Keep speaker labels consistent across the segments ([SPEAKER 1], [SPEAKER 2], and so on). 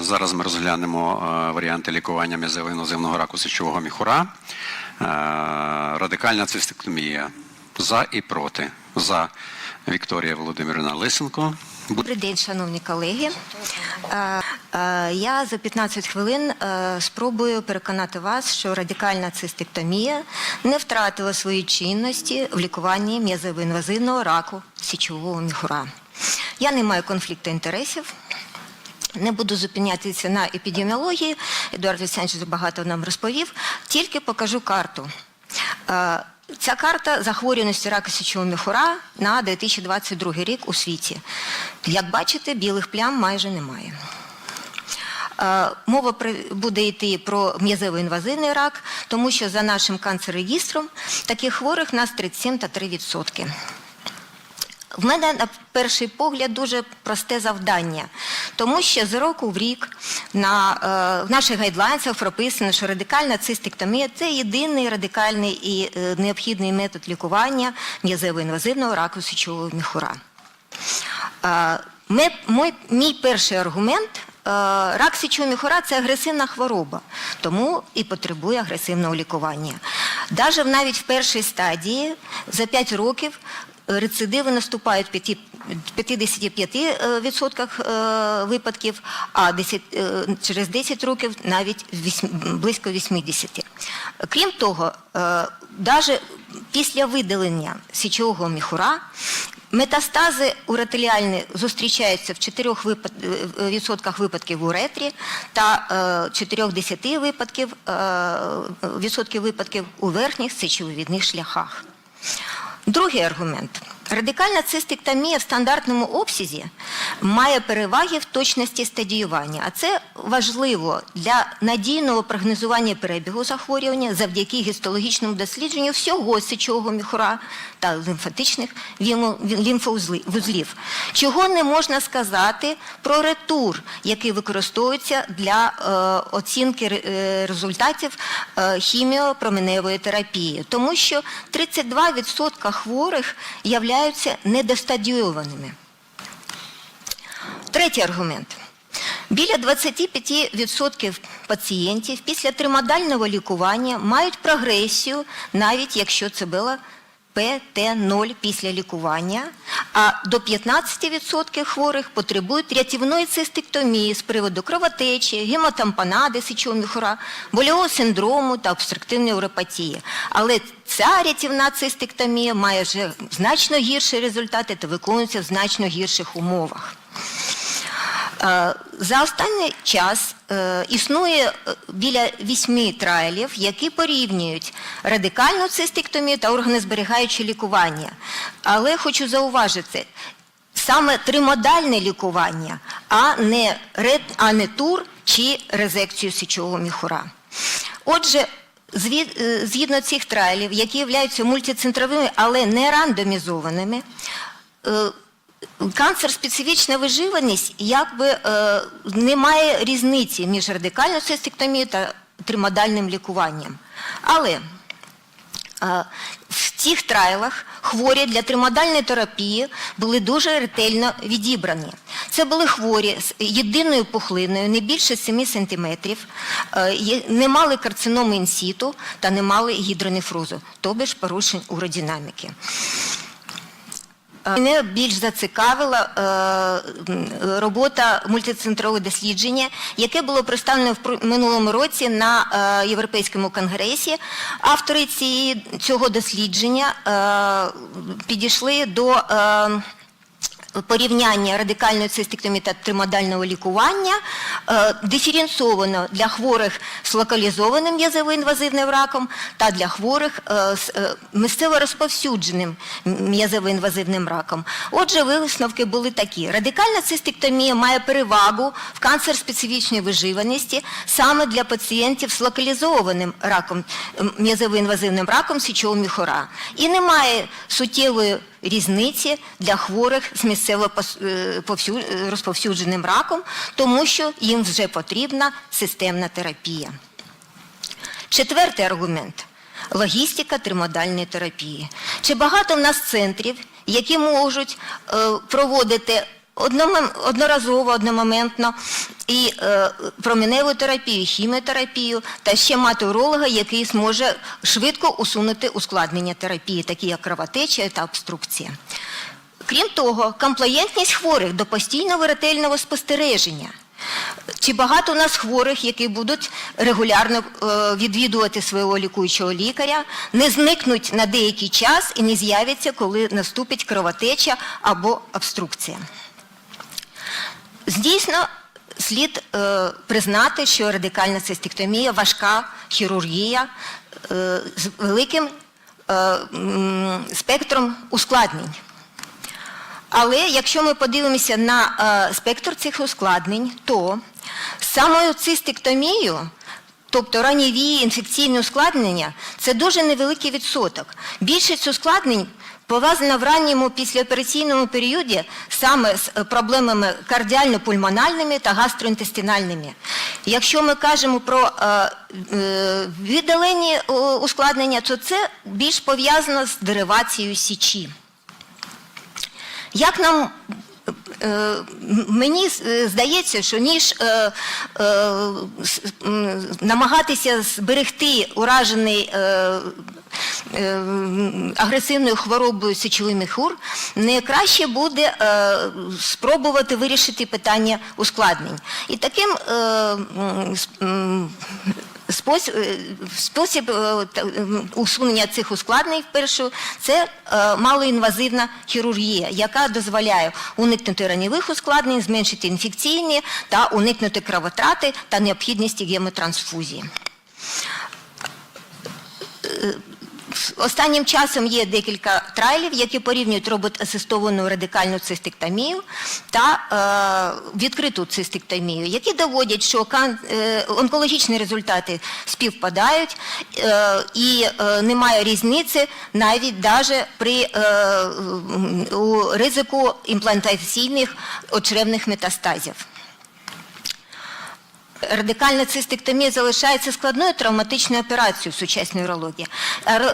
[SPEAKER 1] Зараз ми розглянемо е, варіанти лікування м'язово-інвазивного раку сечового міхура. Е, Радикальна цистектомія. За і проти. За Вікторія Володимирівна Лисенко.
[SPEAKER 2] Добрий день, шановні колеги. Е, Я за 15 хвилин спробую переконати вас, що радикальна цистектомія не втратила свої чинності в лікуванні м'язово-інвазивного раку січового міхура. Я не маю конфлікту інтересів. Не буду зупинятися на епідеміології. Едуард Олександрович багато нам розповів. Тільки покажу карту. Е, Ця карта захворюваності раку січового міхура на 2022 рік у світі. Як бачите, білих плям майже немає. Е, Мова буде йти про м'язово-інвазивний рак, тому що за нашим канцерегістром таких хворих нас 37 та 3 відсотки. В мене на перший погляд дуже просте завдання, тому що з року в рік на, е, в наших гайдлайнсах прописано, що радикальна цистектомія це єдиний радикальний і е, необхідний метод лікування м'язово-інвазивного раку сечового міхура. Е, ми, мой, мій перший аргумент. е, Рак січового міхура – це агресивна хвороба, тому і потребує агресивного лікування. Даже навіть в першій стадії за 5 років рецидиви наступають в 55% е, випадків, а 10, е, через 10 років навіть вісім- близько 80%. Крім того, навіть після видалення січового міхура Метастази уретріальні зустрічаються в 4 випад... е, випадків в уретрі та е, 4-10 випадків, е, випадків у верхніх сечовивідних шляхах. Другий аргумент. Радикальна цистектомія в стандартному обсязі має переваги в точності стадіювання, а це важливо для надійного прогнозування перебігу захворювання завдяки гістологічному дослідженню всього сечового міхура та лімфатичних лімфовузлів. Чого не можна сказати про ретур, який використовується для е, оцінки е, результатів е, хіміопроменевої терапії, тому що 32% хворих являються недостадіованими. Третій аргумент. Біля 25% пацієнтів після тримодального лікування мають прогресію, навіть якщо це було ПТ0 після лікування, а до 15% хворих потребують рятівної цистектомії з приводу кровотечі, гематампонади сечового міхура, больового синдрому та обструктивної уропатії. Але ця рятівна цистектомія має вже значно гірші результати та виконується в значно гірших умовах. Е, За останній час е, існує е, біля вісьми трайлів, які порівнюють радикальну цистектомію та органозберігаюче лікування. Але хочу зауважити, саме тримодальне лікування, а не, ре- а не тур чи резекцію сечового міхура. Отже, згідно цих трайлів, які являються мультицентровими, але не рандомізованими, е, Канцер-специфічна виживаність якби е, немає різниці між радикальною цистектомією та тримодальним лікуванням. Але е, в цих трайлах хворі для тримодальної терапії були дуже ретельно відібрані. Це були хворі з єдиною пухлиною, не більше 7 см, не мали карциноми інсіту та не мали гідронефрозу, тобто порушень уродинаміки. Мене більш зацікавила е, робота мультицентрового дослідження, яке було представлено в минулому році на е, Європейському конгресі. Автори цієї, цього дослідження е, підійшли до е, порівняння радикальної цистектомії та тримодального лікування е, диференційовано для хворих з локалізованим м'язово-інвазивним раком та для хворих е, з е, місцево розповсюдженим м'язово-інвазивним раком. Отже, висновки були такі. Радикальна цистектомія має перевагу в канцер-специфічній виживаності саме для пацієнтів з локалізованим раком, м'язово-інвазивним раком січового міхура. І немає суттєвої різниці для хворих з місцево е, е, розповсюдженим раком, тому що їм вже потрібна системна терапія. Четвертий аргумент логістика тримодальної терапії. Чи багато в нас центрів, які можуть е, проводити одноразово, одномоментно, і е, променеву терапію, хіміотерапію, та ще мати уролога, який зможе швидко усунути ускладнення терапії, такі як кровотеча та обструкція. Крім того, комплаєнтність хворих до постійного ретельного спостереження. Чи багато у нас хворих, які будуть регулярно е, відвідувати свого лікуючого лікаря, не зникнуть на деякий час і не з'являться, коли наступить кровотеча або обструкція? Дійсно, слід е, признати, що радикальна цистектомія важка хірургія е, з великим е, спектром ускладнень. Але якщо ми подивимося на е, спектр цих ускладнень, то самою цистектомією, тобто ранньові інфекційні ускладнення, це дуже невеликий відсоток. Більшість ускладнень пов'язана в ранньому післяопераційному періоді саме з е, проблемами кардіально-пульмональними та гастроінтестинальними. Якщо ми кажемо про е, е, віддалені ускладнення, то це більш пов'язано з деривацією січі. Як нам мені здається, що ніж намагатися зберегти уражений агресивною хворобою сечовий міхур, не краще буде е, спробувати вирішити питання ускладнень. І таким е, Спосіб, е, е, усунення цих ускладнень вперше це е, малоінвазивна хірургія, яка дозволяє уникнути ранньових ускладнень, зменшити інфекційні та уникнути кровотрати та необхідності гемотрансфузії. Останнім часом є декілька трайлів, які порівнюють робот-асистовану радикальну цистектомію та е, відкриту цистектомію, які доводять, що е, онкологічні результати співпадають е, і е, немає різниці навіть даже при е, у ризику імплантаційних очревних метастазів. Радикальна цистектомія залишається складною травматичною операцією в сучасній урології.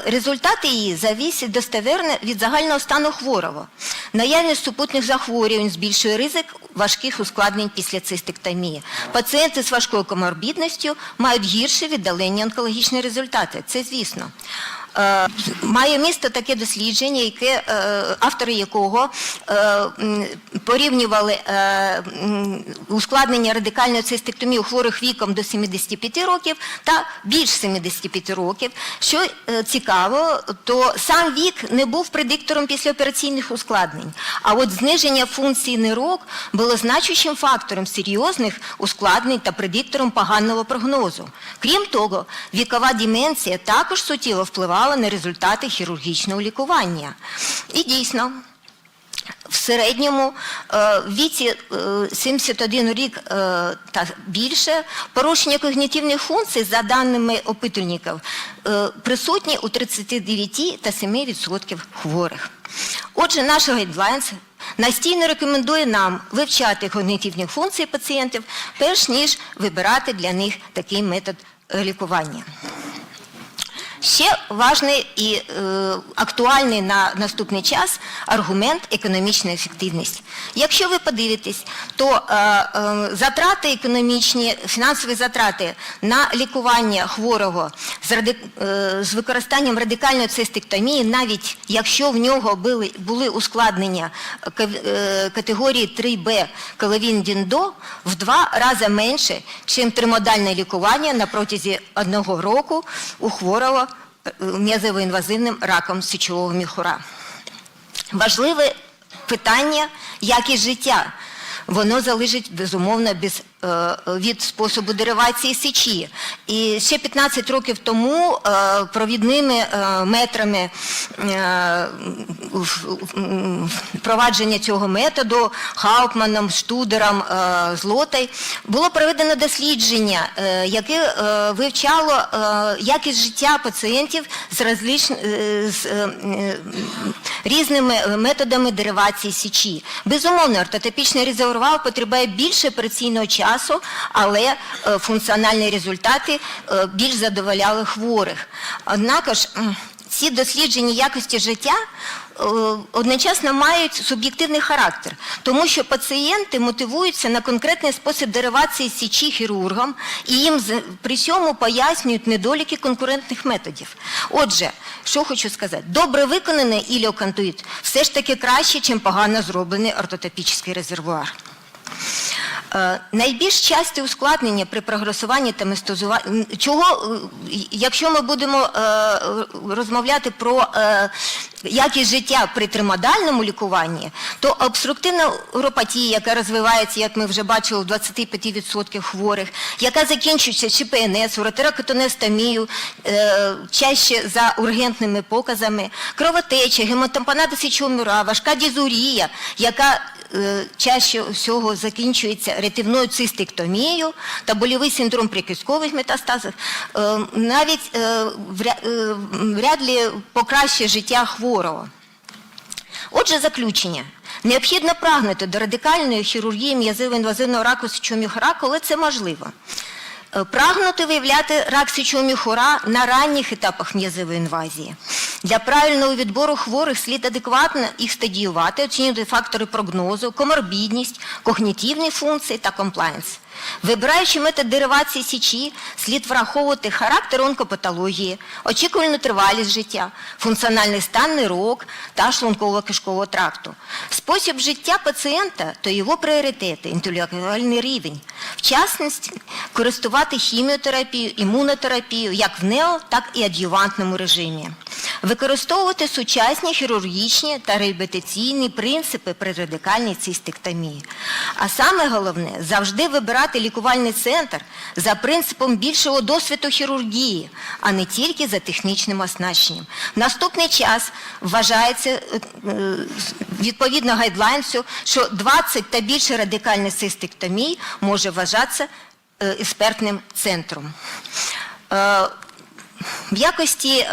[SPEAKER 2] Результати її завісять достеверно від загального стану хворого. Наявність супутних захворювань збільшує ризик важких ускладнень після цистектомії. Пацієнти з важкою коморбідністю мають гірші віддалені онкологічні результати. Це звісно. Е, Має місце таке дослідження, яке, е, автори якого е, порівнювали ускладнення радикальної цистектомії у хворих віком до 75 років та більш 75 років. Що цікаво, то сам вік не був предиктором післяопераційних ускладнень, а от зниження функції нирок було значущим фактором серйозних ускладнень та предиктором поганого прогнозу. Крім того, вікова деменція також суттєво впливала на результати хірургічного лікування. І дійсно, в середньому е, віці е, 71 рік е, та більше порушення когнітивних функцій, за даними опитувальників, е, присутні у 39 та 7% хворих. Отже, наш гайдлайнс настійно рекомендує нам вивчати когнітивні функції пацієнтів, перш ніж вибирати для них такий метод е, лікування. Ще важний і е, актуальний на наступний час аргумент економічна ефективність. Якщо ви подивитесь, то е, е, затрати економічні, фінансові затрати на лікування хворого з, ради, е, з використанням радикальної цистектомії, навіть якщо в нього були, були ускладнення е, категорії 3Б, коли діндо, в два рази менше, чим тримодальне лікування на протязі одного року у хворого м'язово-інвазивним раком січового міхура. Важливе питання якість життя. Воно залежить безумовно без, е, від способу деривації сечі. І ще 15 років тому е, провідними е, метрами е, впровадження цього методу Хаупманом, Штудером, е, Злотай було проведено дослідження, е, яке е, вивчало е, якість життя пацієнтів з, различ... е, з е, е, різними методами деривації січі. Безумовно, ортотипічний резервуар потребує більше операційного часу, але е, функціональні результати е, більш задоволяли хворих. Однак ж ці дослідження якості життя е, одночасно мають суб'єктивний характер, тому що пацієнти мотивуються на конкретний спосіб деривації січі хірургом і їм при цьому пояснюють недоліки конкурентних методів. Отже, що хочу сказати, добре виконаний іліоконтуїт все ж таки краще, ніж погано зроблений ортотопічний резервуар. Е, Найбільш часті ускладнення при прогресуванні та местозуванні, чого, е, якщо ми будемо е, розмовляти про якість життя при тримодальному лікуванні, то обструктивна уропатія, яка розвивається, як ми вже бачили, у 25% хворих, яка закінчується ЧПНС, уротерокотонестомію, е, чаще за ургентними показами, кровотеча, гематомпонада січоміра, важка дізурія, яка чаще всього закінчується ретивною цистектомією та больовий синдром при кісткових метастазах, е, навіть е, вря- е, вряд ли покращує життя хворого. Отже, заключення. Необхідно прагнути до радикальної хірургії м'язово-інвазивного раку січового раку, коли це можливо. Е, Прагнути виявляти рак січого міхура на ранніх етапах м'язової інвазії. Для правильного відбору хворих слід адекватно їх стадіювати, оцінювати фактори прогнозу, коморбідність, когнітивні функції та комплайнс. Вибираючи метод деривації січі, слід враховувати характер онкопатології, очікувальну тривалість життя, функціональний стан нирок та шлунково-кишкового тракту, спосіб життя пацієнта та його пріоритети, інтелектуальний рівень, в частності користувати хіміотерапією, імунотерапією як в нео, так і ад'ювантному режимі. Використовувати сучасні хірургічні та реабілітаційні принципи при радикальній цистектомії. А саме головне завжди вибирати лікувальний центр за принципом більшого досвіду хірургії, а не тільки за технічним оснащенням. Наступний час вважається е, відповідно гайдлайнсу, що 20 та більше радикальних цистектомій може вважатися е, експертним центром. Е, в якості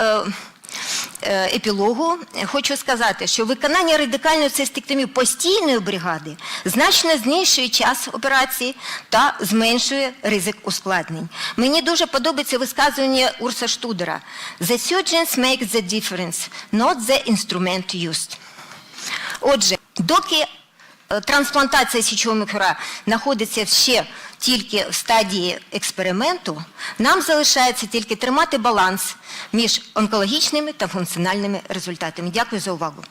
[SPEAKER 2] епілогу хочу сказати, що виконання радикальної цистектомії постійної бригади значно знищує час операції та зменшує ризик ускладнень. Мені дуже подобається висказування Урса Штудера «The surgeons make the difference, not the instrument used». Отже, доки е, трансплантація січового міхура знаходиться ще тільки в стадії експерименту, нам залишається тільки тримати баланс між онкологічними та функціональними результатами. Дякую за увагу.